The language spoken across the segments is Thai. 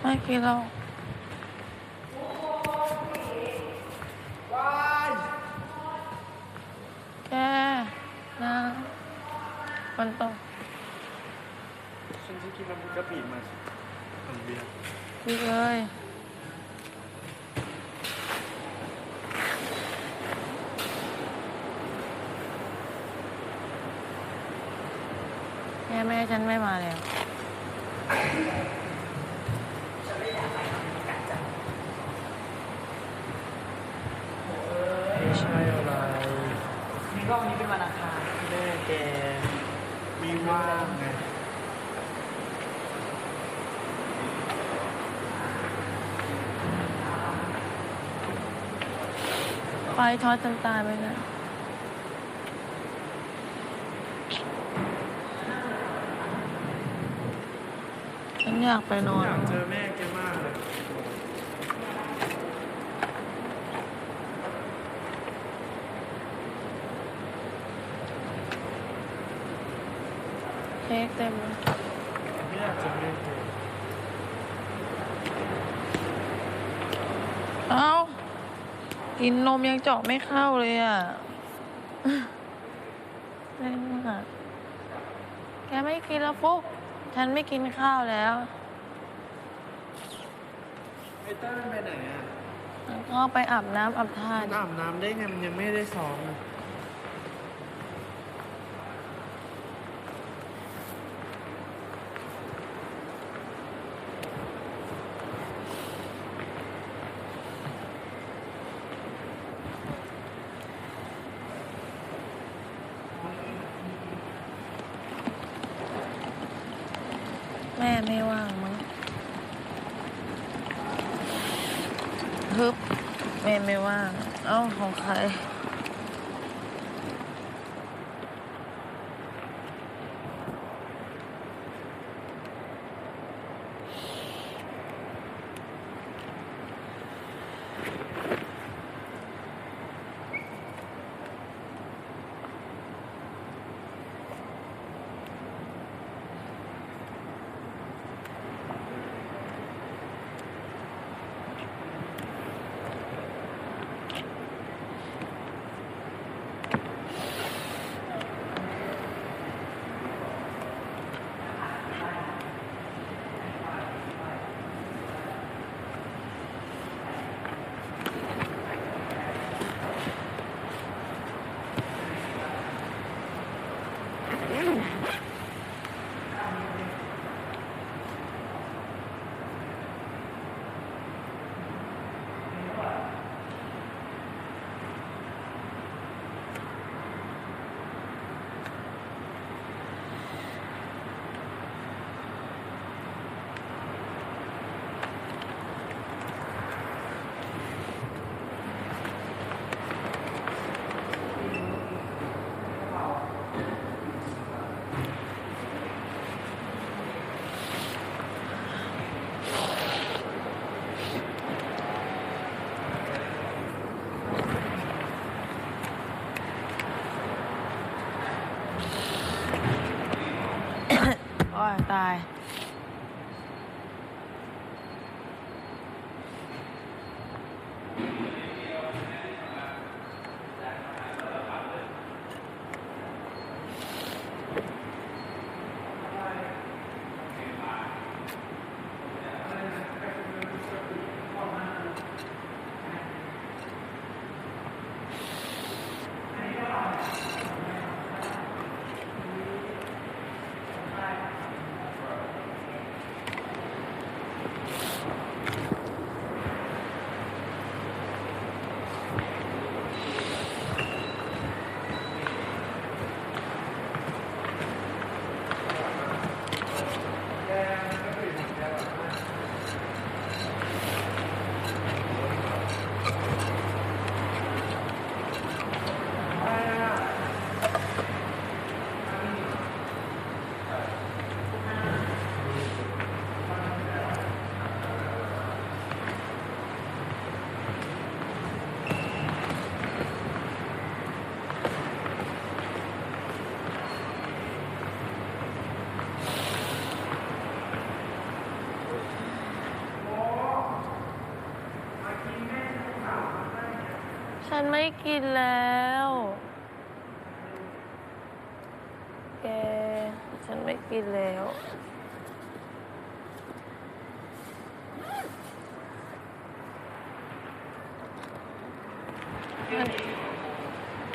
ไม่กินแล้วว้ายแกนะมันตกฉันจะกินน้ำพริกกะปิมาอันเบียร์ดีเลยแม่แม่ฉันไม่มาแล้ว ไม่ใช่อะไร นี่ก็วันนี้เป็นวันอังคารแม่แกมีว่างไงไฟช็อตจนตายไปนะฉันอยากไปนอน อยากเจอแม่แกมากเลย เค้กเต็มเลยไม่อยากเจอแม่แกเอ้ากินนมยังเจาะไม่เข้าเลยอะเล่นมากแกไม่กินแล้วฟุกฉันไม่กินข้าวแล้วไอ้เต้ยมันไปไหนอะแล้วก็ไปอาบน้ำอาบท่ามันอาบน้ำได้ไง มันยังไม่ได้ซ้อมเลย แม่ไม่ว่างมั้งฮึบ แม่ไม่ว่าง เอ้าของใคร โอ้ นไม่กินแล้ว แก ฉันไม่กินแล้ว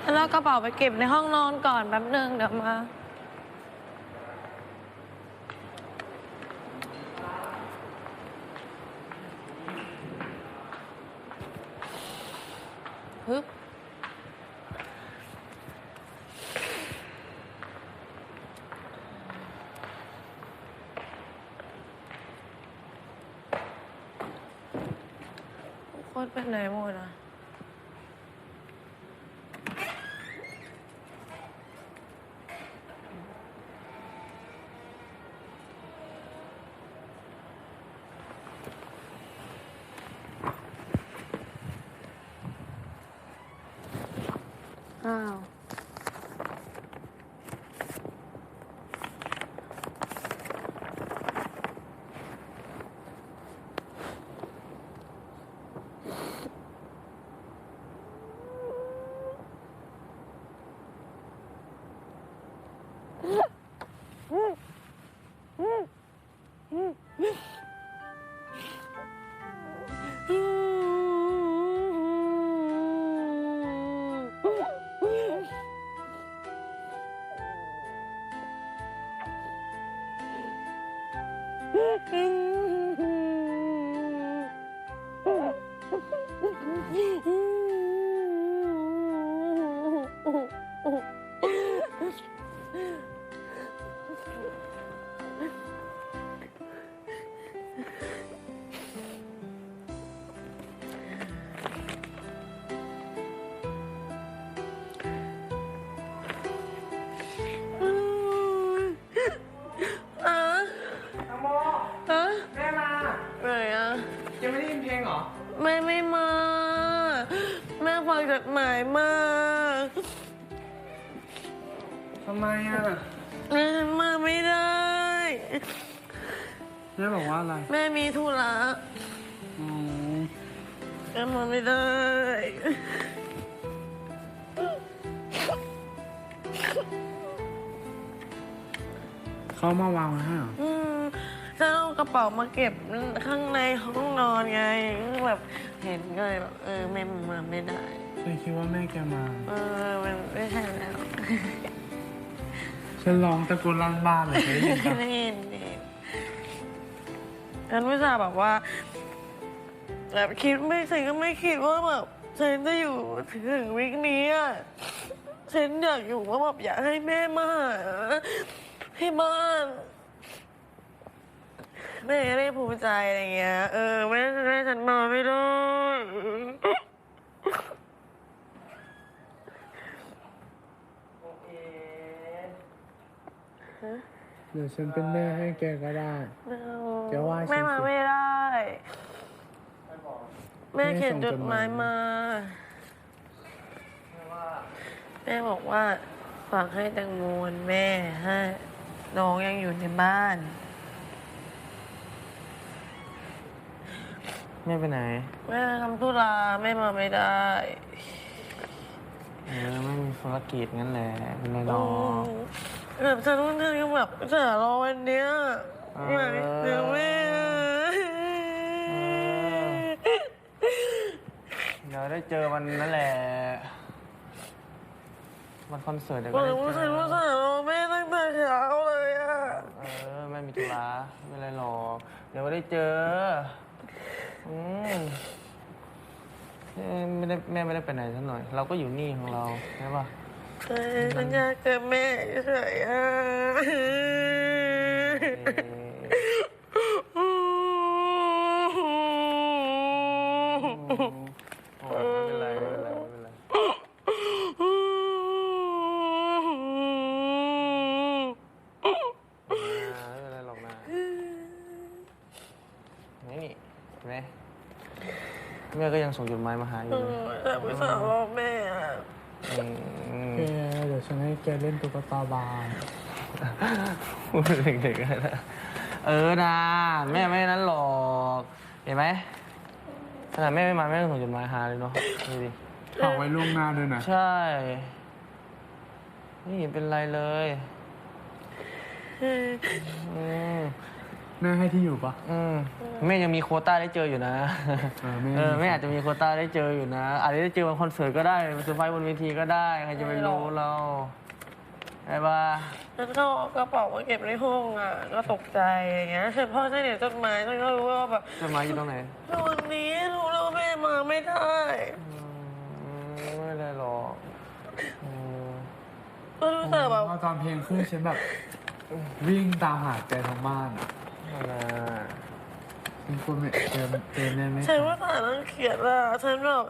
ฉันเอากระเป๋าไปเก็บในห้องนอนก่อนแป๊บหนึ่งเดี๋ยวมา โคตรเป็นไหนหมดอะอ้าว อ่ ไหนอะยังไม่ได้ยินเพลงเหรอ แม่ไม่มา แม่ฟังจดหมายมาทำไมอะแม่มาไม่ได้ แม่บอกว่าอะไร แม่มีธุระอืมแม่มาไม่ได้ เขามาวางไว้ให้เหรออืม ฉันเอากระเป๋ามาเก็บข้างในห้องนอนไงแบบเห็นก็เลยแบบเออแม่มาไม่ได้ ฉันคิดว่าแม่แกมา เออมันไม่ใช่แล้วฉันร้องตะโกนลั่นบ้านเลยเคยได้ยินปะไม่เห็นดิฉันไม่ทราบแบบว่าแบบคิดไม่ฉันก็ไม่คิดว่าแบบฉันจะอยู่ถึงวิกนี้อะฉันอยากอยู่ว่าแบบอยากให้แม่มาหาที่บ้าน แม่ได้ภูมิใจอะไรเงี้ย เออแม่แม่ฉันมาไม่ได้เดี๋ยวฉันเป็นแม่ให้แกก็ได้ แกว่าฉันสิแม่มาไม่ได้ แม่เขียนจดหมายมา แม่บอกว่าฝากให้แตงโมวันแม่ให้น้องยังอยู่ในบ้าน แม่ไปไหนแม่ทำธุระแม่มาไม่ได้เออไม่มีภารกิจงั้นแหละเป็นไรหรอแบบฉันว่าเธอก็แบบจะรอวันเนี้ยเอออยากเจอแม่เดี๋ยวได้เจอวันนั้นแหละวันคอนเสิร์ตเดี๋ยวบก็อกได้ว่าเจฉันอว่าจะรอแม่ตั้งแต่เช้าเลยอะเออไม่มีธุระไม่เป็นไรหรอกเดี๋ยวก็ได้เจอ อืมเอ้ยไม่ได้แม่ไม่ได้ไปไหนสักหน่อย เราก็อยู่นี่ของเราใช่ปะเออฉันอยากเจอแม่เฉยๆอะเอ่อ โอ้ไม่เป็นไรไม่เป็นไรไม่เป็นไรอ่าไม่เป็นไรหรอกนะนี่นี่เห็นไหมแม่ก็ ยังส่งจดหมายมาหาอยู่เลยแต่ไม่สาวรอแม่อะอืมแกเดี๋ยวฉันให้แกเล่นตุ๊กตาบานพูดเป็นเด็กๆนะเออนะแม่ไม่นั้นหรอกเห็นไหมขนาดแม่ไม่มาแม่ก็ส่งจดหมายหาเลยเนาะดูดิฝากไว้ล่วงหน้าด้วยนะ ใช่ไม่เห็นเป็นไรเลยอืม แม่ให้ที่อยู่ปะ อืมแม่ยังมีโควต้าได้เจออยู่นะเออแม่ เออแม่อาจจะมีโควต้าได้เจออยู่นะอาจจะได้เจอบนคอนเสิร์ตก็ได้มาเซอร์ไพรส์บนเวทีก็ได้ใครจะไปรู้เราไอ้บ้าฉันก็เอากระเป๋ามาเก็บในห้องอะ ก็ตกใจอย่างเงี้ยเสร็จพ่อฉันเห็นจดหมายฉันก็รู้ว่าแบบจะมาอยู่ตรงไหนวันนี้รู้แล้ววาแม่มาไม่ได้อืมไม่ได้หรอกอืมก็รู้สึกแบบพอตอนเพลงขึ้นฉันแบบ วิ่งตามหาแกทั้งบ้านอะ เอานะฉันกลัวไม่เจอเจอแม่ไหมฉันว่าสารนังเขียนอะฉันแบบ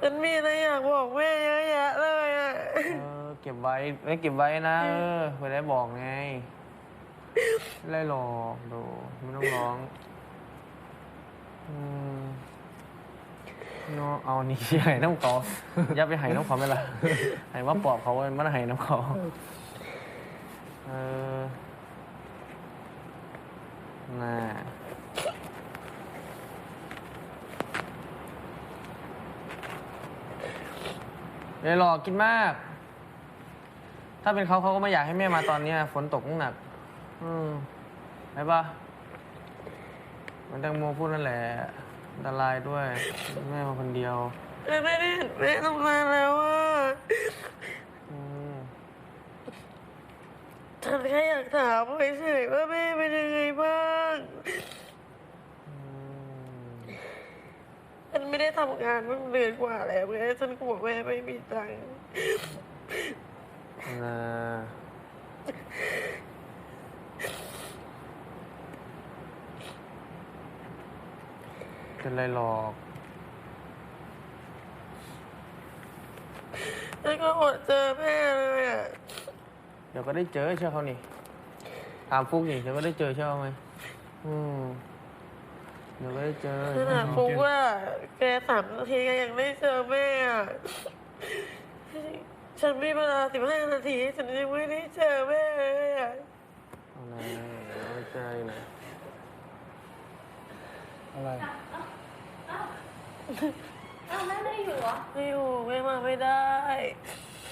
ฉันมีอะไรอยากบอกแม่เยอะแยะเลยอะเออเก็บไว้ไม่เก็บไว้นะเออเพื่อได้บอกไงไม่ได้หรอกดูไม่ต้องร้องอืมเนาะเอานี่ไห้น้ำเขาอย่าไปไห้น้ำเขาไม่ละไห้ว่าปอบเขามันไห้น้ำเขาเออ น่าเลยหรอกกินมาก ถ้าเป็นเขาเขาก็ไม่อยากให้แม่มาตอนเนี้ยฝนตกหนัก อืมใช่ปะเหมันแตงโมพูดนั่นแหละอันตรายด้วย แม่มาคนเดียวฉันไม่ได้เห็นแม่ทำงานแล้วอะ อืม ฉันแค่อยากถามเฉยๆว่าแม่เป็นยังไงบ้างอืมฉันไม่ได้ทำงานตั้งเดือนกว่าแล้วไงฉันกลัวแม่ไม่มีตังค์นะเป็นไรหรอกฉันก็อดเจอแม่เลยอะ เดี๋ยวก็ได้เจอเชื่อเขานี่ถามฟุกนี่เดี๋ยวก็ได้เจอเชื่อเขาไหมอืมเดี๋ยวก็ได้เจอขนาดฟุกว่าแกสามนาทีแกยังไม่เจอแม่อะฉันมีเวลาสิบห้านาทีฉันยังไม่ได้เจอแม่เลยอะเอานะเดี๋ยวก็ได้เจออยู่นะอะไรอ้าวแม่ไม่ได้อยู่เหรอไม่อยู่แม่มาไม่ได้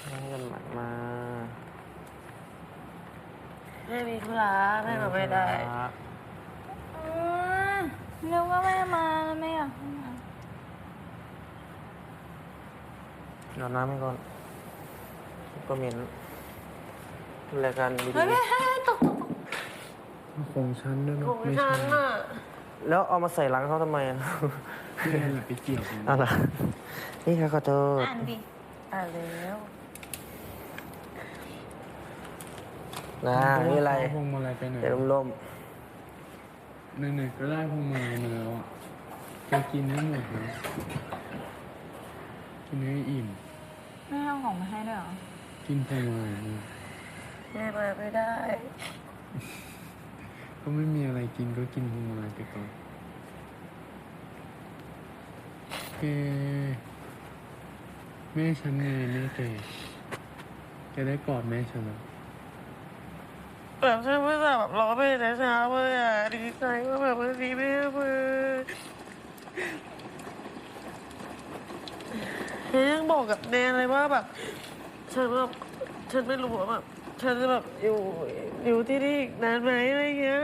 ให้กันหมันมา แม่มีธุระแม่มาไม่ได้อืมนึกว่าแม่มาแล้วไม่อยากให้มาเดี๋ยวน้ำให้ก่อนก็เหม็นรายการดีเฮ้ยเฮ้ยเฮ้ยตกตกตกของฉันด้วยขเนาะองไม่ฉัใช่นอะๆแล้วเอามาใส่หลังเขาทำไมอะที่นั่นแหละไปเกี่ยวกัน เอาล่ะนี่ค่ะขอโทษ อ่านดิอ่านแล้ว นะนี่อะไรเาพวงมาลัยไปไหนเดี๋ยวล่มไหนๆก็ได้พวงมาลัยมาแล้วอะแกกินให้หมดนะกินให้อิ่มแม่เอาของมาให้ด้วยเหรอ กินพวงมาลัยนะแม่มาไม่ได้ ก็ไม่มีอะไรกินก็กินพวงมาลัยไปก่อนแกแม่ฉันไงแม่แกแกได้กอดแม่ฉันแล้ว แบบฉันไม่ทราบแบบร้อไปแต่เช้าเลยอะดีใจว่าแบบวันนี้แม่มาฉันยังบอกกับแนนเลยว่าแบบฉันแบบฉันไม่รู้ว่าแบบฉันจะแบบอยู่อยู่ที่นี่อีกนานไหมอะไรเงี้ย